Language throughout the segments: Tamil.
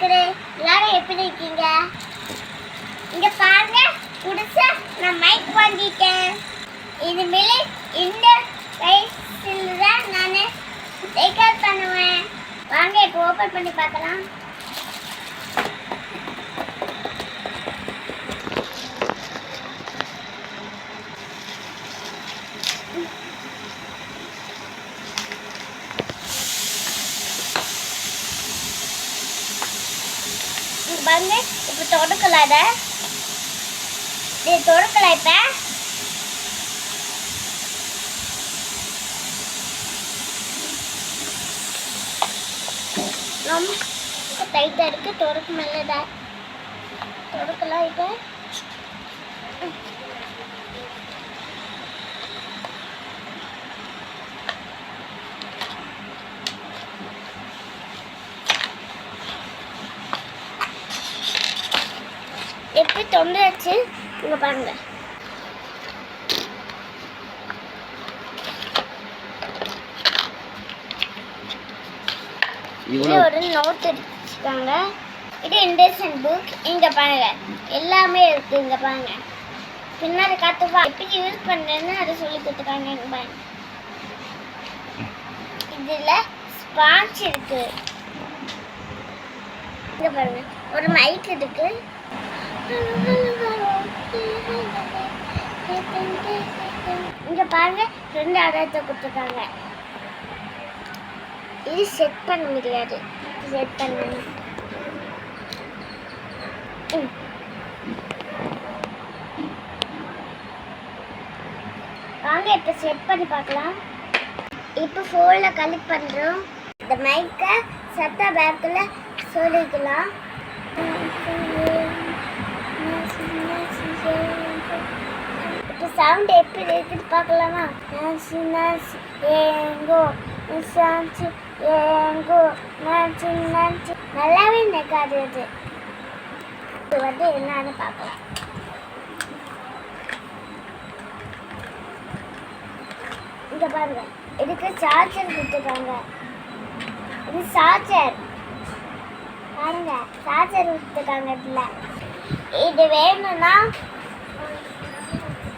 மக்களே எல்லாரும் எப்படி இருக்கீங்க? இங்க பாருங்க புதுசா நான் மைக் வாங்கிட்டேன். இனிமேல் இந்த வயசுல தான் நான் டேக் பண்ணுவேன். வாங்க இப்போ ஓப்பன் பண்ணி பார்க்கலாம் இங்க பாருங்க இப்போ தொடக்கலாம் இதை இது தொடக்கலாம் இப்போ. ரொம்ப டைட்டாக இருக்கு. தொடக்க மேலதா தொடக்கலாம் இப்போ. தொண்டாச்சு இங்க பாருங்க இது இவ்வளோ ஒரு நோட் வச்சுருக்காங்க இது இண்டக்ஷன் புக் இங்க பாருங்க எல்லாமே இருக்கு இங்க பாருங்க பின்னாடி காத்துவா எப்படி யூஸ் பண்றேன்னு அதை சொல்லி கொடுத்துருக்காங்க இங்க பாருங்க இதுல ஸ்பான்ச் இருக்கு இங்க பாருங்க ஒரு மைக் இருக்கு இங்க பாருங்க ரெண்டு அடையத்தை கொடுத்துருக்காங்க. இது செட் பண்ண முடியாது செட் பண்ண வாங்க இப்போ செட் பண்ணி பார்க்கலாம். இப்போ ஃபோனில் கனெக்ட் பண்ணுறோம் இந்த மைக்கை சத்தா பேக்கில் சொல்லிக்கலாம். சவுண்ட் எப்படி இருக்குன்னு பார்க்கலாமா? நாசி நாசி ஏங்கோ நிசாஞ்சி ஏங்கோ நாச்சி நாச்சி நல்லாவே நிற்காது இது இது வந்து என்னன்னு பார்க்கலாம் இங்கே பாருங்க. இதுக்கு சார்ஜர் கொடுத்துருக்காங்க. இது சார்ஜர் பாருங்க. சார்ஜர் கொடுத்துருக்காங்க இதில். இது வேணும்னா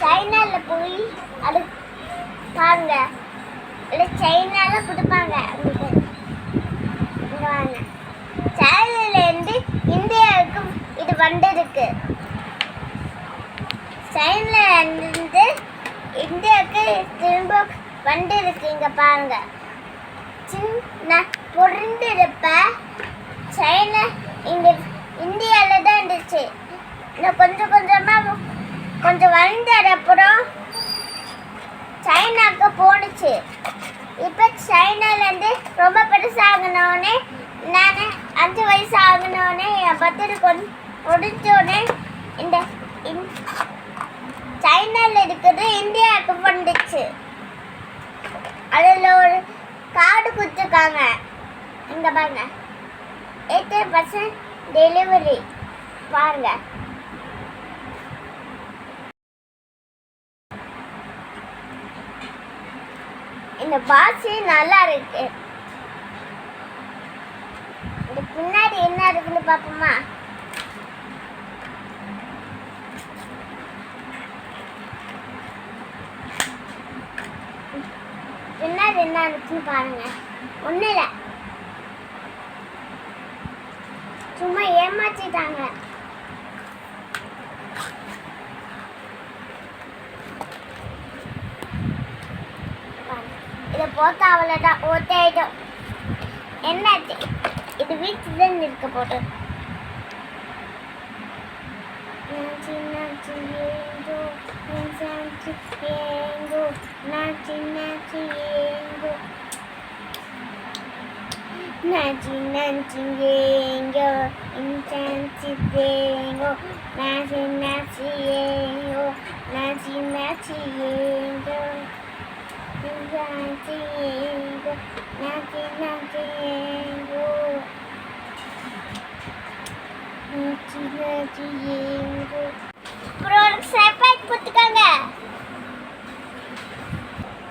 சைனால போய் அது பாருங்க. இல்லை சைனால கொடுப்பாங்க உங்களுக்கு இங்க சைனாலேருந்து இந்தியாவுக்கு இது வந்திருக்கு. சைனாலேருந்து இந்தியாவுக்கு திரும்ப வந்திருக்கு. இங்க பாருங்க. சின்ன பொருந்திருப்ப சைனா இங்க இந்தியாவில் தான் இருந்துச்சு. இன்னும் கொஞ்சம் கொஞ்சமாக கொஞ்சம் வளர்ந்ததுக்கப்புறம் சைனாக்கு போணுச்சு. இப்போ சைனாலேருந்து ரொம்ப பெருசாகணுன்னே நான் அஞ்சு வயசு ஆகணுன்னே என் பத்திரி கொண்டு முடிஞ்சோடனே இந்த சைனாவில் இருக்கிறது இந்தியாவுக்கு வந்துச்சு. அதில் ஒரு கார்டு கொடுத்துருக்காங்க. இங்கே பாருங்க. Eighty percent delivery. பாருங்கள் இந்த பாக்ஸு நல்லா இருக்கு. இந்த பின்னாடி என்ன இருக்குன்னு பார்ப்போமா? பின்னாடி என்ன இருக்குன்னு பாருங்க. ஒன்றும் இல்லை சும்மா ஏமாற்றிட்டாங்க பாருங்க. இதை போட்டா. அவ்வளோதான் ஓட்டாயிடும் என்னாச்சு இது வீட்டு தான் இருக்க போட்டு நாச்சி நாச்சி ஏங்கோ நாச்சி ஏங்கோ. நாச்சி நாச்சி ஏங்கோ நாச்சி நாச்சி ஏங்கோ. அப்புறம் ஒரு சர்ப்ரைஸ் கொடுத்துருக்காங்க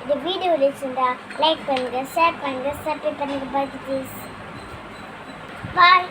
இந்த வீடியோ பிடிச்சிருந்தா லைக் பண்ணுங்க ஷேர் பண்ணுங்க சப்ஸ்கிரைப் பண்ணுங்க பாய் பாய்